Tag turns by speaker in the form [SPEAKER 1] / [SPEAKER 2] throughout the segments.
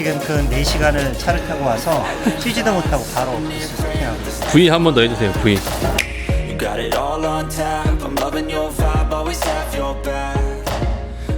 [SPEAKER 1] 지금 그 4시간을 차를 타고 와서 쉬지도 못하고 바로 쇼핑하고 있어요.
[SPEAKER 2] V 한 번 더 해주세요. V.
[SPEAKER 3] You got it all on tap. I'm loving your vibe, always have your back.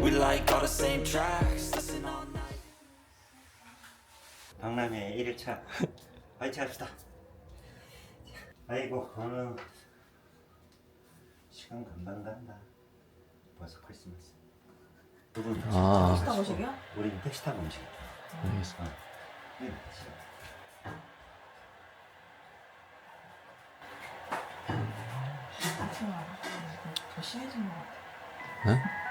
[SPEAKER 3] We like all the same tracks. Listen all night.
[SPEAKER 1] 박람회 1일차 화이팅 합시다. 아이고 어느 시간 금방 간다. 벌써 크리스마스.
[SPEAKER 2] 아,
[SPEAKER 4] 타보시게요?
[SPEAKER 1] 우리는 택시 타고 움직여.
[SPEAKER 2] 알겠습니다.
[SPEAKER 1] 네.
[SPEAKER 4] 더 심해진 것 같아요.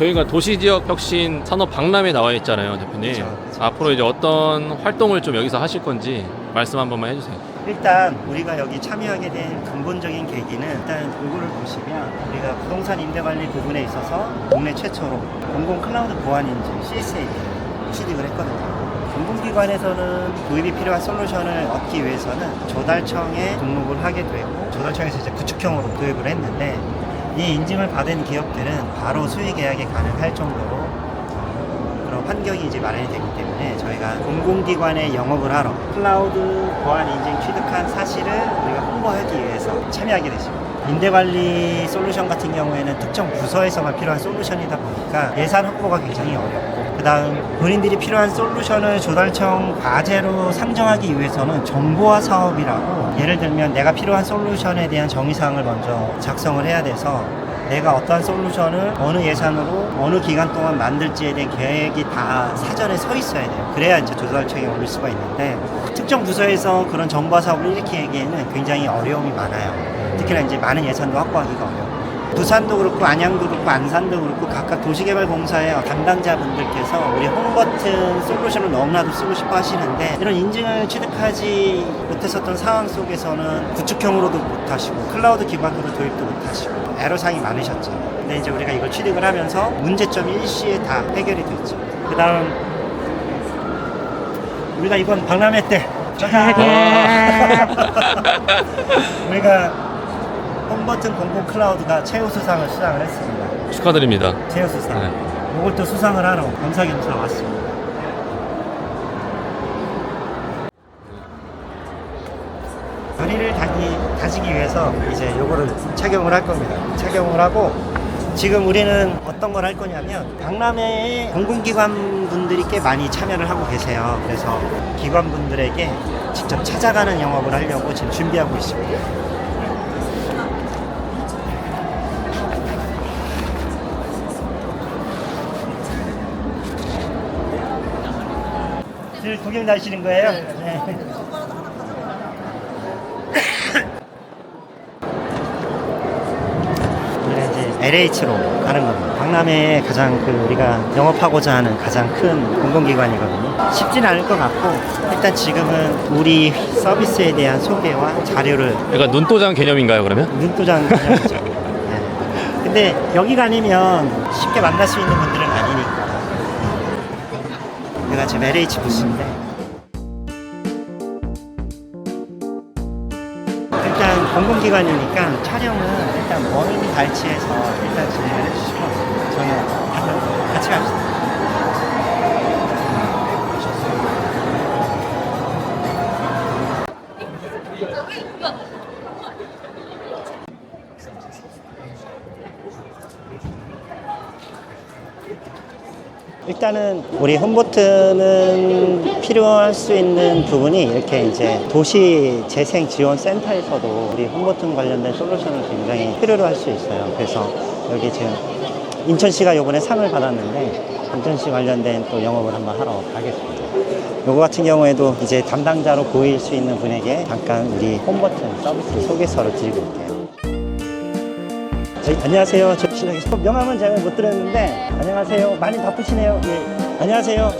[SPEAKER 2] 저희가 도시지역 혁신 산업 박람회 나와 있잖아요, 대표님.
[SPEAKER 1] 그쵸, 그쵸.
[SPEAKER 2] 앞으로 이제 어떤 활동을 좀 여기서 하실 건지 말씀 한 번만 해주세요.
[SPEAKER 1] 일단 우리가 여기 참여하게 된 근본적인 계기는 일단 공고를 보시면 우리가 부동산 임대 관리 부분에 있어서 국내 최초로 공공 클라우드 보안 인증 CSA 취득을 했거든요. 공공기관에서는 도입이 필요한 솔루션을 얻기 위해서는 조달청에 등록을 하게 되고 조달청에서 이제 구축형으로 도입을 했는데 이 인증을 받은 기업들은 바로 수의 계약이 가능할 정도로 그런 환경이 이제 마련이 되기 때문에 저희가 공공기관에 영업을 하러 클라우드 보안 인증 취득한 사실을 우리가 홍보하기 위해서 참여하게 되죠. 임대관리 솔루션 같은 경우에는 특정 부서에서만 필요한 솔루션이다 보니까 예산 확보가 굉장히 어렵고 그 다음 본인들이 필요한 솔루션을 조달청 과제로 상정하기 위해서는 정보화 사업이라고 예를 들면 내가 필요한 솔루션에 대한 정의사항을 먼저 작성을 해야 돼서 내가 어떠한 솔루션을 어느 예산으로 어느 기간 동안 만들지에 대한 계획이 다 사전에 서 있어야 돼요. 그래야 이제 조달청에 올릴 수가 있는데 특정 부서에서 그런 정보 사업을 일으키기에는 굉장히 어려움이 많아요. 특히나 이제 많은 예산도 확보하기가 어려워. 부산도 그렇고 안양도 그렇고 안산도 그렇고 각각 도시개발공사의 담당자분들께서 우리 홈 버튼 솔루션을 너무나도 쓰고 싶어 하시는데 이런 인증을 취득하지 못했었던 상황 속에서는 구축형으로도 못하시고 클라우드 기반으로 도입도 못하시고 애로사항이 많으셨죠. 근데 이제 우리가 이걸 취득을 하면서 문제점이 일시에 다 해결이 됐죠. 그 다음 우리가 이번 박람회 때 우리가 홈버튼 공공 클라우드가 최우수상을 수상을 했습니다.
[SPEAKER 2] 축하드립니다.
[SPEAKER 1] 최우수상.
[SPEAKER 2] 네.
[SPEAKER 1] 이걸 또 수상을 하러 겸사겸사 왔습니다. 다리를 다기, 다지기 위해서 이제 요거를 착용을 할 겁니다. 착용을 하고 지금 우리는 어떤 걸 할 거냐면 박람회에 공공기관 분들이 꽤 많이 참여를 하고 계세요. 그래서 기관 분들에게 직접 찾아가는 영업을 하려고 지금 준비하고 있습니다. 늘 구경 다니시는 거예요? 네. 우리는 이제 LH로 가는 겁니다. 박람회에 가장 그 우리가 영업하고자 하는 가장 큰 공공기관이거든요. 쉽진 않을 것 같고 일단 지금은 우리 서비스에 대한 소개와 자료를
[SPEAKER 2] 약간 눈도장 개념인가요, 그러면?
[SPEAKER 1] 눈도장 그냥 이죠. 네. 근데 여기가 아니면 쉽게 만날 수 있는 분들은. 내가 지금 LH 부스인데. 일단 공공기관이니까 촬영은 일단 원인 발치해서 일단 진행을 해주시고 저는 같이 갑시다. 일단은 우리 홈보트는 필요할 수 있는 부분이 이렇게 이제 도시 재생 지원 센터에서도 우리 홈보트 관련된 솔루션을 굉장히 필요로 할 수 있어요. 그래서 여기 지금 인천시가 요번에 상을 받았는데 인천시 관련된 또 영업을 한번 하러 가겠습니다. 요거 같은 경우에도 이제 담당자로 보일 수 있는 분에게 잠깐 우리 홈버튼 서비스 소개서를 드리고 올게요. 저희, 안녕하세요. 저 실력이 명함은 제가 못 드렸는데 안녕하세요. 많이 바쁘시네요. 예. 안녕하세요.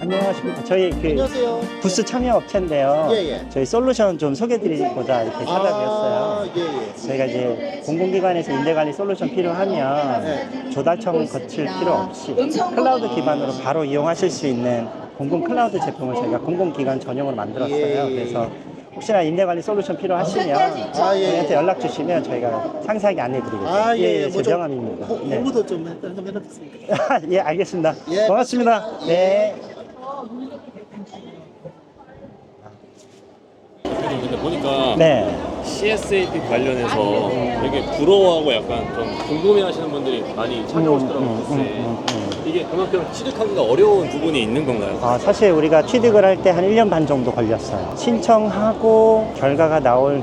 [SPEAKER 1] 안녕하십니까. 저희 그
[SPEAKER 5] 안녕하세요.
[SPEAKER 1] 부스 참여 업체인데요.
[SPEAKER 5] 예, 예.
[SPEAKER 1] 저희 솔루션 좀 소개드리고자 이렇게 찾아뵈었어요.
[SPEAKER 5] 아, 예, 예.
[SPEAKER 1] 저희가 이제 공공기관에서 인대관리 솔루션 필요하면
[SPEAKER 5] 네.
[SPEAKER 1] 조달청 거칠 필요 없이 클라우드 기반으로 바로 이용하실 수 있는 공공 클라우드 제품을 저희가 공공기관 전용으로 만들었어요.
[SPEAKER 5] 예, 예.
[SPEAKER 1] 그래서 혹시나 인대관리 솔루션 필요하시면
[SPEAKER 5] 아, 예, 예.
[SPEAKER 1] 저희한테 연락 주시면 저희가 상세하게 안내 드리겠습니다.
[SPEAKER 5] 아, 예, 예. 제좀
[SPEAKER 1] 명함입니다.
[SPEAKER 5] 호-
[SPEAKER 1] 네.
[SPEAKER 5] 홍보도 좀 해- 좀 해놨습니다.
[SPEAKER 1] 예, 알겠습니다.
[SPEAKER 5] 예,
[SPEAKER 1] 고맙습니다. 네.
[SPEAKER 2] 대표님 근데 보니까
[SPEAKER 1] 네.
[SPEAKER 2] CSAP 관련해서 되게 부러워하고 약간 좀 궁금해하시는 분들이 많이 찾아오시더라고요.
[SPEAKER 1] 음, 음, 음, 음.
[SPEAKER 2] 이게 그만큼 취득하기가 어려운 부분이 있는 건가요?
[SPEAKER 1] 아, 사실 우리가 취득을 할 때 한 1년 반 정도 걸렸어요. 신청하고 결과가 나올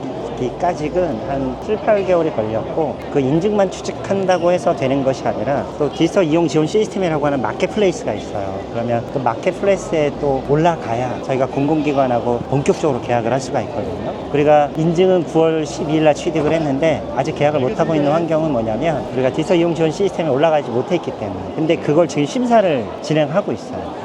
[SPEAKER 1] 기까지는 한 7, 8개월이 걸렸고 그 인증만 취득한다고 해서 되는 것이 아니라 또 디지털 이용 지원 시스템이라고 하는 마켓플레이스가 있어요. 그러면 그 마켓플레이스에 또 올라가야 저희가 공공기관하고 본격적으로 계약을 할 수가 있거든요. 우리가 인증은 9월 12일 날 취득을 했는데 아직 계약을 못 하고 있는 환경은 뭐냐면 우리가 디지털 이용 지원 시스템에 올라가지 못했기 때문에 근데 그걸 지금 심사를 진행하고 있어요.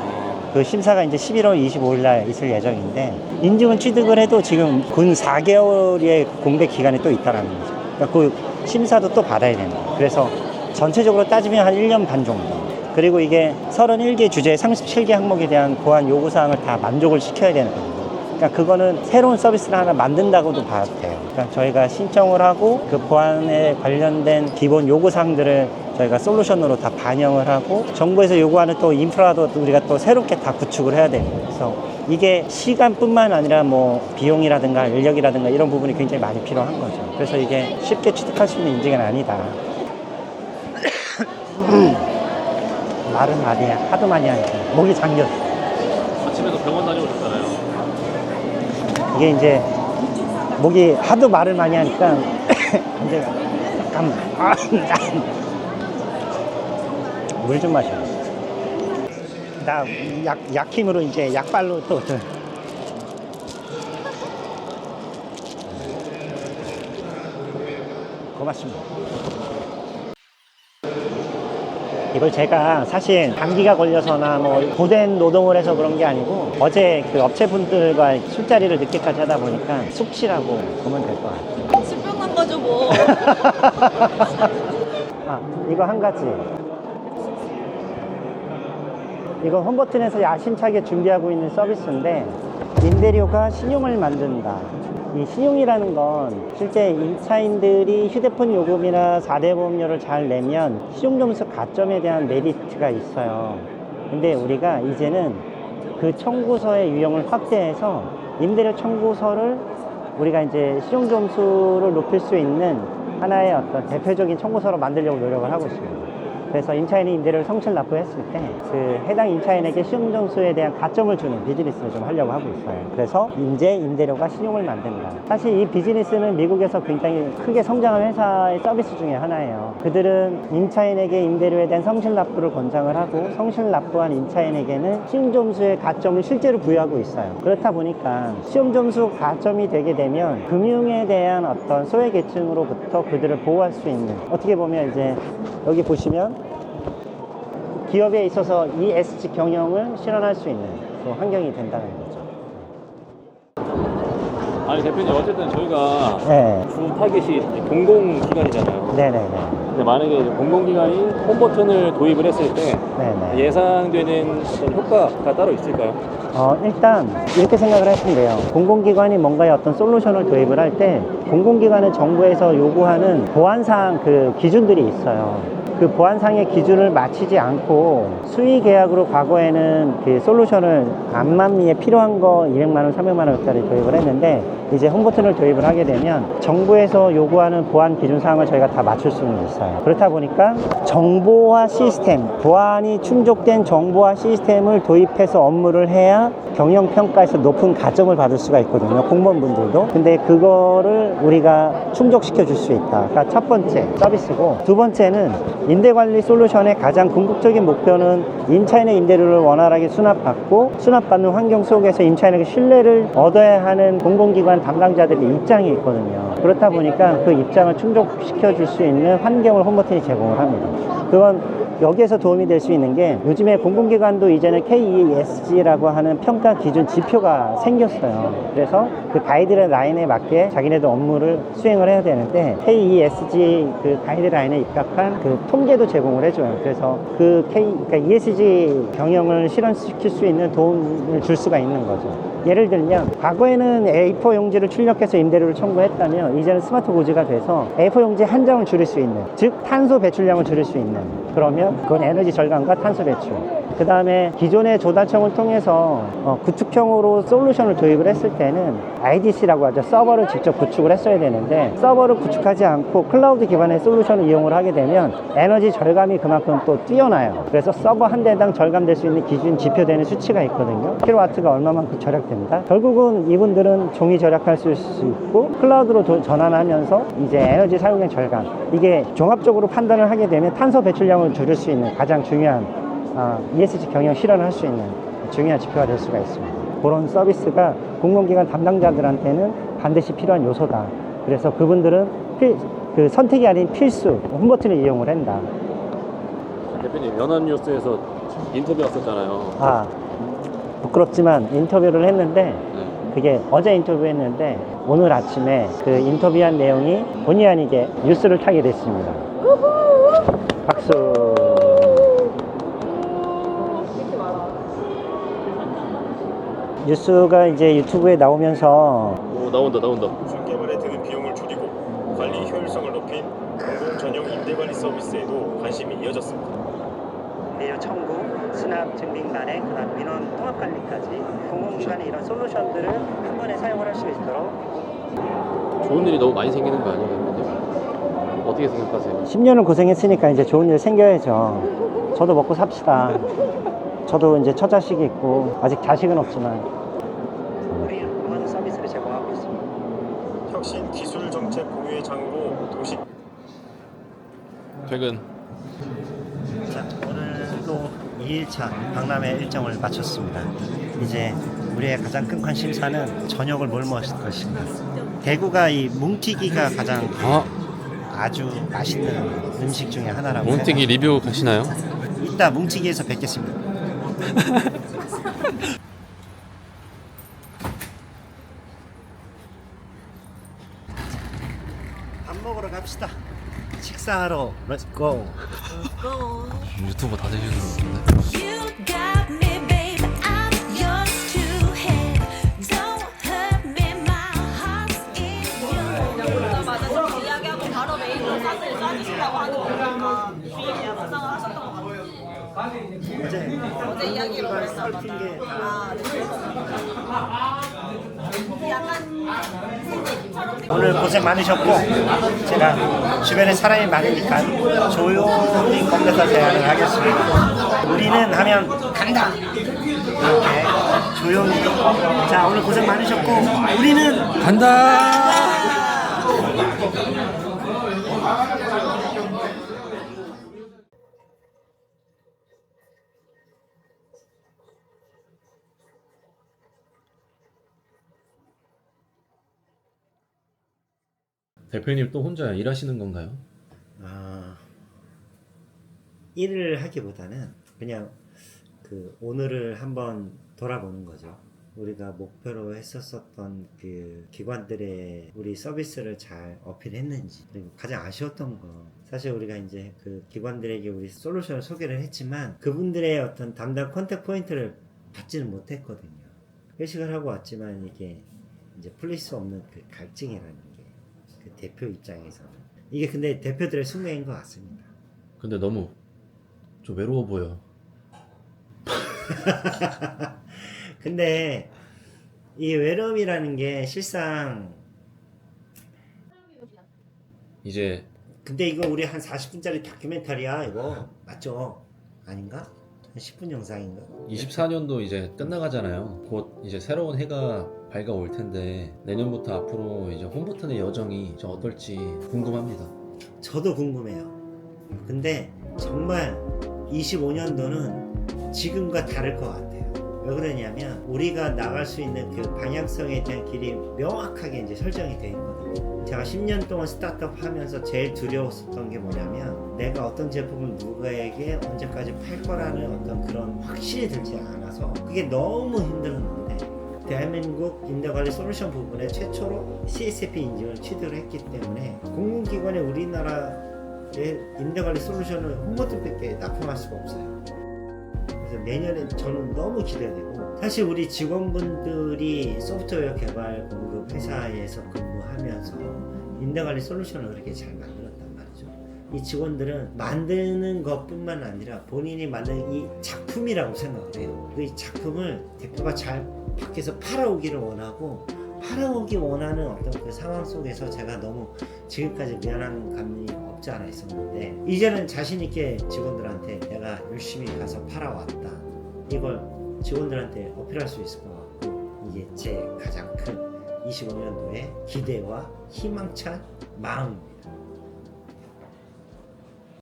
[SPEAKER 1] 그 심사가 이제 11월 25일 날 있을 예정인데 인증은 취득을 해도 지금 근 4개월의 공백 기간이 또 있다라는 거죠. 그러니까 그 심사도 또 받아야 된다. 그래서 전체적으로 따지면 한 1년 반 정도. 그리고 이게 31개 주제 37개 항목에 대한 보안 요구 사항을 다 만족을 시켜야 되는 거거든요. 그러니까 그거는 새로운 서비스를 하나 만든다고도 봐도 돼요. 그러니까 저희가 신청을 하고 그 보안에 관련된 기본 요구 사항들을 저희가 솔루션으로 다 반영을 하고 정부에서 요구하는 또 인프라도 우리가 또 새롭게 다 구축을 해야 되고 그래서 이게 시간뿐만 아니라 뭐 비용이라든가 인력이라든가 이런 부분이 굉장히 많이 필요한 거죠. 그래서 이게 쉽게 취득할 수 있는 인증은 아니다. 말은 말이야. 하도 많이 하니까 목이 잠겼어.
[SPEAKER 2] 아침에도 병원 다녀오셨잖아요.
[SPEAKER 1] 이게 이제 목이 하도 말을 많이 하니까 이제 잠깐만 물 좀 마셔 나 약 약힘으로 이제 약발로 또, 또. 고맙습니다 이걸 제가 사실 감기가 걸려서나 뭐 고된 노동을 해서 그런 게 아니고 어제 그 업체분들과 술자리를 늦게까지 하다 보니까 숙취라고 보면 될 것 같아요.
[SPEAKER 4] 술병난 거죠 뭐.
[SPEAKER 1] 아, 이거 한 가지. 이거 홈버튼에서 야심차게 준비하고 있는 서비스인데 인대료가 신용을 만든다. 이 신용이라는 건 실제 임차인들이 휴대폰 요금이나 4대 보험료를 잘 내면 신용점수 가점에 대한 메리트가 있어요. 근데 우리가 이제는 그 청구서의 유형을 확대해서 임대료 청구서를 우리가 이제 신용점수를 높일 수 있는 하나의 어떤 대표적인 청구서로 만들려고 노력을 하고 있습니다. 그래서 임차인이 임대료를 성실 납부했을 때 그 해당 임차인에게 신용점수에 대한 가점을 주는 비즈니스를 좀 하려고 하고 있어요. 그래서 인재 임대료가 신용을 만든다. 사실 이 비즈니스는 미국에서 굉장히 크게 성장한 회사의 서비스 중에 하나예요. 그들은 임차인에게 임대료에 대한 성실 납부를 권장을 하고 성실 납부한 임차인에게는 신용점수의 가점을 실제로 부여하고 있어요. 그렇다 보니까 시험점수 가점이 되게 되면 금융에 대한 어떤 소외계층으로부터 그들을 보호할 수 있는 어떻게 보면 이제 여기 보시면 기업에 있어서 ESG 경영을 실현할 수 있는 그 환경이 된다는 거죠.
[SPEAKER 2] 아니 대표님 어쨌든 저희가
[SPEAKER 1] 네,
[SPEAKER 2] 주 타겟이 공공기관이잖아요.
[SPEAKER 1] 네네네.
[SPEAKER 2] 근데 만약에 이제 공공기관이 홈버튼을 도입을 했을 때
[SPEAKER 1] 네네.
[SPEAKER 2] 예상되는 어떤 효과가 따로 있을까요?
[SPEAKER 1] 어, 일단 이렇게 생각을 하시면 돼요. 공공기관이 뭔가의 어떤 솔루션을 도입을 할 때 공공기관은 정부에서 요구하는 보안사항 그 기준들이 있어요. 그 보안상의 기준을 맞추지 않고 수의 계약으로 과거에는 그 솔루션을 안만미에 필요한 거 200만 원, 300만 원짜리 도입을 했는데 이제 홈버튼을 도입을 하게 되면 정부에서 요구하는 보안 기준 사항을 저희가 다 맞출 수는 있어요. 그렇다 보니까 정보화 시스템, 보안이 충족된 정보화 시스템을 도입해서 업무를 해야 경영 평가에서 높은 가점을 받을 수가 있거든요. 공무원분들도. 근데 그거를 우리가 충족시켜 줄 수 있다. 그러니까 첫 번째 서비스고 두 번째는 임대 관리 솔루션의 가장 궁극적인 목표는 임차인의 임대료를 원활하게 수납받고 수납받는 환경 속에서 임차인에게 신뢰를 얻어야 하는 공공기관 담당자들의 입장이 있거든요. 그렇다 보니까 그 입장을 충족시켜 줄 수 있는 환경을 홈버튼이 제공을 합니다. 그건 여기에서 도움이 될 수 있는 게 요즘에 공공기관도 이제는 KESG라고 하는 평가 기준 지표가 생겼어요. 그래서 그 가이드라인 라인에 맞게 자기네도 업무를 수행을 해야 되는데 KESG 그 가이드라인에 입각한 그 통계도 제공을 해줘요. 그래서 그 K, 그러니까 ESG 경영을 실현시킬 수 있는 도움을 줄 수가 있는 거죠. 예를 들면 과거에는 A4 용지를 출력해서 임대료를 청구했다면 이제는 스마트 고지가 돼서 A4 용지 한 장을 줄일 수 있는 즉 탄소 배출량을 줄일 수 있는 그러면 그건 에너지 절감과 탄소 배출 그 다음에 기존의 조달청을 통해서 어, 구축형으로 솔루션을 도입을 했을 때는 IDC라고 하죠. 서버를 직접 구축을 했어야 되는데 서버를 구축하지 않고 클라우드 기반의 솔루션을 이용을 하게 되면 에너지 절감이 그만큼 또 뛰어나요. 그래서 서버 한 대당 절감될 수 있는 기준 지표되는 수치가 있거든요. 킬로와트가 얼마만큼 절약됩니다. 결국은 이분들은 종이 절약할 수 있고 클라우드로 도- 전환하면서 이제 에너지 사용량 절감 이게 종합적으로 판단을 하게 되면 탄소 배출량을 줄일 수 있는 가장 중요한 아, ESG 경영 실현을 할 수 있는 중요한 지표가 될 수가 있습니다. 그런 서비스가 공공기관 담당자들한테는 반드시 필요한 요소다. 그래서 그분들은 필, 그 선택이 아닌 필수 홈버튼을 이용을 한다.
[SPEAKER 2] 대표님 연합뉴스에서 인터뷰 왔었잖아요.
[SPEAKER 1] 아 부끄럽지만 인터뷰를 했는데
[SPEAKER 2] 네.
[SPEAKER 1] 그게 어제 인터뷰했는데 오늘 아침에 그 인터뷰한 내용이 본의 아니게 뉴스를 타게 됐습니다. 박수. 뉴스가 이제 유튜브에 나오면서
[SPEAKER 2] 오 나온다 나온다.
[SPEAKER 6] 기술 개발에 드는 비용을 줄이고 관리 효율성을 높인 공공 전용 임대관리 서비스에도 관심이 이어졌습니다.
[SPEAKER 1] 내용 청구, 수납 증빙 단행, 그다음 민원 통합 관리까지 공공기관의 이런 솔루션들을 한 번에 사용을 할 수 있도록
[SPEAKER 2] 좋은 일이 너무 많이 생기는 거 아니에요? 어떻게 생각하세요?
[SPEAKER 1] 10년을 고생했으니까 이제 좋은 일 생겨야죠. 저도 먹고 삽시다. 저도 이제 처자식이 있고 아직 자식은 없지만 우리 그런 서비스를 제공하고 있습니다.
[SPEAKER 6] 혁신 기술 정책 공유의 장으로 도시
[SPEAKER 2] 퇴근.
[SPEAKER 1] 자, 오늘도 2일차 박람회 일정을 마쳤습니다. 이제 우리의 가장 큰 관심사는 저녁을 뭘 먹을 것인가. 대구가 이 뭉티기가 가장
[SPEAKER 2] 아
[SPEAKER 1] 아주 맛있는 음식 중에 하나라고.
[SPEAKER 2] 몬티기 리뷰 가시나요?
[SPEAKER 1] 이따 뭉티기에서 뵙겠습니다. 밥 먹으러 갑시다. 식사하러 렛츠 고.
[SPEAKER 2] 유튜버 다 되시는
[SPEAKER 7] You got me, baby. I'm yours to have. Don't hurt me, my heart's in you.
[SPEAKER 4] 오자마자 저렇게 이야기하고 바로 메일로 하는 거니까 하셨던 것 같아요.
[SPEAKER 1] 어제
[SPEAKER 4] 어제 이야기로 아, 네. 약간 생일처럼
[SPEAKER 1] 오늘 고생 많으셨고 제가 주변에 사람이 많으니까 조용히 건너서 제안을 하겠습니다. 우리는 하면 간다. 이렇게 조용히 자 오늘 고생 많으셨고 우리는
[SPEAKER 2] 간다. 대표님 또 혼자 일하시는 건가요?
[SPEAKER 1] 아, 일을 하기보다는 그냥 그 오늘을 한번 돌아보는 거죠. 우리가 목표로 했었었던 그 기관들의 우리 서비스를 잘 어필했는지 그리고 가장 아쉬웠던 거 사실 우리가 이제 그 기관들에게 우리 솔루션을 소개를 했지만 그분들의 어떤 담당 컨택 포인트를 받지는 못했거든요. 회식을 하고 왔지만 이게 이제 풀릴 수 없는 그 갈증이라는 게 그 대표 입장에서는 이게 근데 대표들의 숙명인 것 같습니다.
[SPEAKER 8] 근데 너무 좀 외로워 보여.
[SPEAKER 1] 근데 이 외로움이라는 게 실상
[SPEAKER 8] 이제
[SPEAKER 1] 근데 이거 우리 한 40분짜리 다큐멘터리야 이거 맞죠? 아닌가? 한 10분 영상인가?
[SPEAKER 8] 24년도 이제 끝나가잖아요. 곧 이제 새로운 해가 밝아올 텐데 내년부터 앞으로 이제 홈버튼의 여정이 좀 어떨지 궁금합니다.
[SPEAKER 1] 저도 궁금해요. 근데 정말 25년도는 지금과 다를 것 같아요. 왜 그러냐면 우리가 나갈 수 있는 그 방향성에 대한 길이 명확하게 이제 설정이 돼 있거든요. 제가 10년 동안 스타트업 하면서 제일 두려웠었던 게 뭐냐면 내가 어떤 제품을 누구에게 언제까지 팔 거라는 어떤 그런 확신이 들지 않아서 그게 너무 힘들었는데 대한민국 임대관리 솔루션 부분에 최초로 CSP 인증을 취득을 했기 때문에 공공기관이 우리나라의 임대관리 솔루션을 홈버튼밖에 납품할 수가 없어요. 그래서 내년에 저는 너무 기대되고 사실 우리 직원분들이 소프트웨어 개발 공급 회사에서 근무하면서 임대관리 솔루션을 그렇게 잘말 이 직원들은 만드는 것뿐만 아니라 본인이 만든 이 작품이라고 생각을 해요. 그이 작품을 대표가 잘 밖에서 팔아오기를 원하고 팔아오기 원하는 어떤 그 상황 속에서 제가 너무 지금까지 미안한 감이 없지 않아 있었는데 이제는 자신 있게 직원들한테 내가 열심히 가서 팔아왔다 이걸 직원들한테 어필할 수 있을 것 같고 이게 제 가장 큰 25년도의 기대와 희망찬 마음입니다.